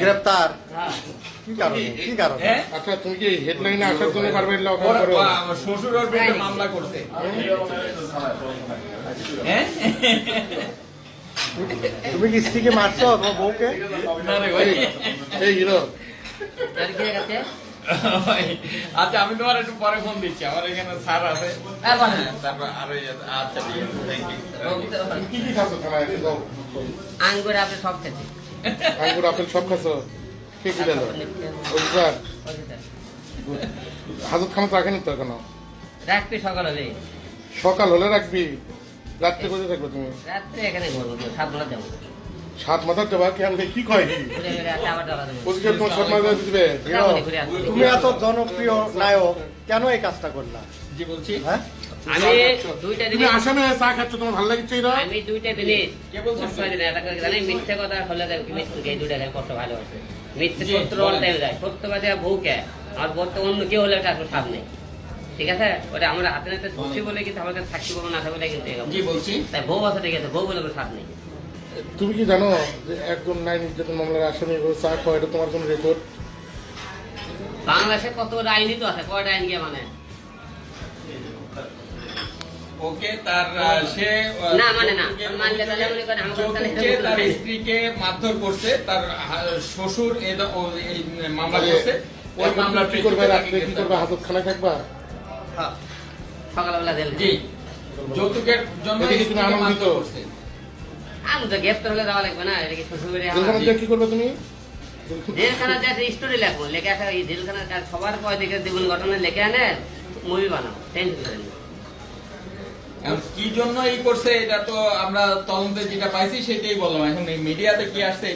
গ্রেপ্তার কি কারণে কি কারণে? আচ্ছা তুমি কি হেডলাইনে আসার জন্য পারবেন লক ওর করো বা- আমার শ্বশুর মামলা করছে হ্যাঁ তুমি কি স্ত্রীকে মারছো তোমার বউকে। এই হিরো আচ্ছা আমি তোমার একটু পরে ফোন দিচ্ছি আমার এখানে স্যার আছে তারপর আরও আচ্ছা ঠিক আছে কি কি খাচ্ছ আঙ্গুর আপনি সব খেতে। আঙ্গুর আপেল সব খাচ্ছ? কে কি দিল অধিকার হাজত খানা তো রাখেনি তো এখনও? রাখবি সকাল হলে সকাল হলে রাখবি? রাত্রে কোথায় থাকবে তুমি? রাত্রে এখানে ঘুরবো সাত বেলা যাব। সাত মাথার দেবা কি আমি কি কয়? তোমার সাত মাথা দিবে? তুমি এত জনপ্রিয় নায়ক কেন এই কাজটা করলা? জি বলছি। হ্যাঁ? আমি দুইটা তুমি আসামে চা খাচ্ছ তোমার ভালো লাগছে হিরো আমি দুইটা জিনিস কে বলছেন? কষ্ট করে জানি মিথ্যে কথা হলে দেখ মৃত্যু এই দুইটা দেখ কষ্ট ভালো আছে মিথ্যে সত্য বলেন। যায় সত্যবাদী আর বউকে। আর বলতে অন্য কেউ হলে ওটা সামনে। ঠিক আছে? ওটা আমরা হাতে নাতে ধরছি বলে কিন্তু আমাদের থাকতে পারব না থাকলে কিন্তু জি বলছি। তাই বউ আছে ঠিক আছে বউ বলে কোনো সাথ নেই। তুমি কি জানো যে একজন নারী নির্যাতন মামলার আসামি এভাবে চা খাওয়া এটা তোমার কোনো রেকর্ড বাংলাদেশে কত আইনই তো আছে? কয়টা আইন গিয়ে মানে? ওকে তার সে না, মানে না। মানলে তাহলে মনে করেন আমাকে তাহলে যৌতুকে এটা তার স্ত্রীকে মারধর করছে তার শ্বশুর এই দ- ও এই মামলা করছে ওই মামলা কি করবে রাত্রে কি করবে হাজত খানায় থাকবা হ্যাঁ। সকালবেলা দিল জি যৌতুকের জন্য তুমি আনন্দিত? আমি তো গ্রেপ্তার হলে যাওয়া লাগবে না এটা কি শ্বশুর বাড়ি আমার? জেলখানা দিয়ে কি করবে তুমি জেলখানা যে স্টোরি লিখব লেখে জেলখানার সবার কয় দিকে জীবন ঘটনা লেখে আনে কি জন্য এই করছে, এটা তো আমরা তদন্তে যেটা পাইছি সেটাই বললাম। এখন মিডিয়াতে কি আসছে